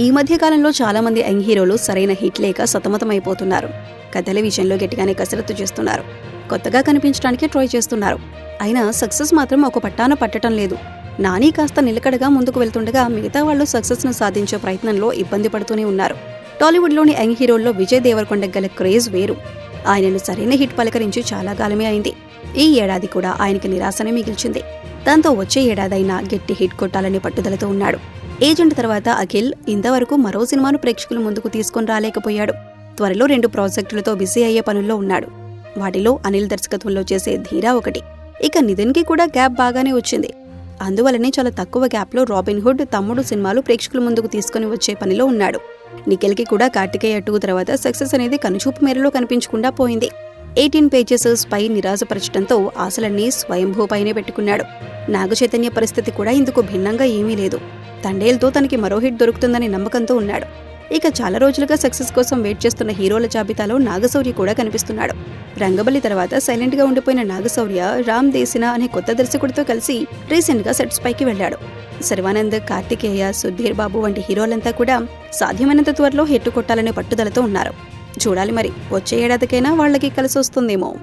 ఈ మధ్య కాలంలో చాలా మంది యంగ్ హీరోలు సరైన హిట్ లేక సతమతమైపోతున్నారు. కథల విషయంలో గట్టిగానే కసరత్తు చేస్తున్నారు. కొత్తగా కనిపించడానికి ట్రై చేస్తున్నారు. అయినా సక్సెస్ మాత్రం ఒక పట్టాన పట్టడం లేదు. నాని కాస్త నిలకడగా ముందుకు వెళ్తుండగా మిగతా వాళ్ళు సక్సెస్ను సాధించే ప్రయత్నంలో ఇబ్బంది పడుతూనే ఉన్నారు. టాలీవుడ్లోని యంగ్ హీరోల్లో విజయ్ దేవరకొండ గల క్రేజ్ వేరు. ఆయనను సరైన హిట్ పలకరించి చాలా కాలమే అయింది. ఈ ఏడాది కూడా ఆయనకి నిరాశనే మిగిల్చింది. దాంతో వచ్చే ఏడాదైనా గట్టి హిట్ కొట్టాలనే పట్టుదలతో ఉన్నాడు. ఏజెంట్ తర్వాత అఖిల్ ఇంతవరకు మరో సినిమాను ప్రేక్షకుల ముందుకు తీసుకొని రాలేకపోయాడు. త్వరలో రెండు ప్రాజెక్టులతో బిజీ అయ్యే పనుల్లో ఉన్నాడు. వాటిలో అనిల్ దర్శకత్వంలో చేసే ధీరా ఒకటి. ఇక నితిన్కి కూడా గ్యాప్ బాగానే వచ్చింది. అందువలనే చాలా తక్కువ గ్యాప్లో రాబిన్ హుడ్ తమ్ముడు సినిమాలు ప్రేక్షకుల ముందుకు తీసుకొని వచ్చే పనిలో ఉన్నాడు. నిఖిల్కి కూడా కార్తికేయ టూ తర్వాత సక్సెస్ అనేది కనుచూపు మేరలో కనిపించకుండా పోయింది. ఎయిటీన్ పేజెస్ స్పై నిరాశపరచడంతో ఆశలన్నీ స్వయంభూపైనే పెట్టుకున్నాడు. నాగ చైతన్య పరిస్థితి కూడా ఇందుకు భిన్నంగా ఏమీ లేదు. తండేల్తో తనకి మరో హిట్ దొరుకుతుందని నమ్మకంతో ఉన్నాడు. ఇక చాలా రోజులుగా సక్సెస్ కోసం వెయిట్ చేస్తున్న హీరోల జాబితాలో నాగశౌర్య కూడా కనిపిస్తున్నాడు. రంగబలి తర్వాత సైలెంట్గా ఉండిపోయిన నాగశౌర్య రామ్ దేశిన అనే కొత్త దర్శకుడితో కలిసి రీసెంట్గా సెట్స్ పైకి వెళ్ళాడు. శర్వానంద్ కార్తికేయ సుధీర్ బాబు వంటి హీరోలంతా కూడా సాధ్యమైనంత త్వరలో హిట్టు కొట్టాలనే పట్టుదలతో ఉన్నారు. చూడాలి మరి. వచ్చే ఏడాదికైనా వాళ్ళకి కలిసి వస్తుందేమో.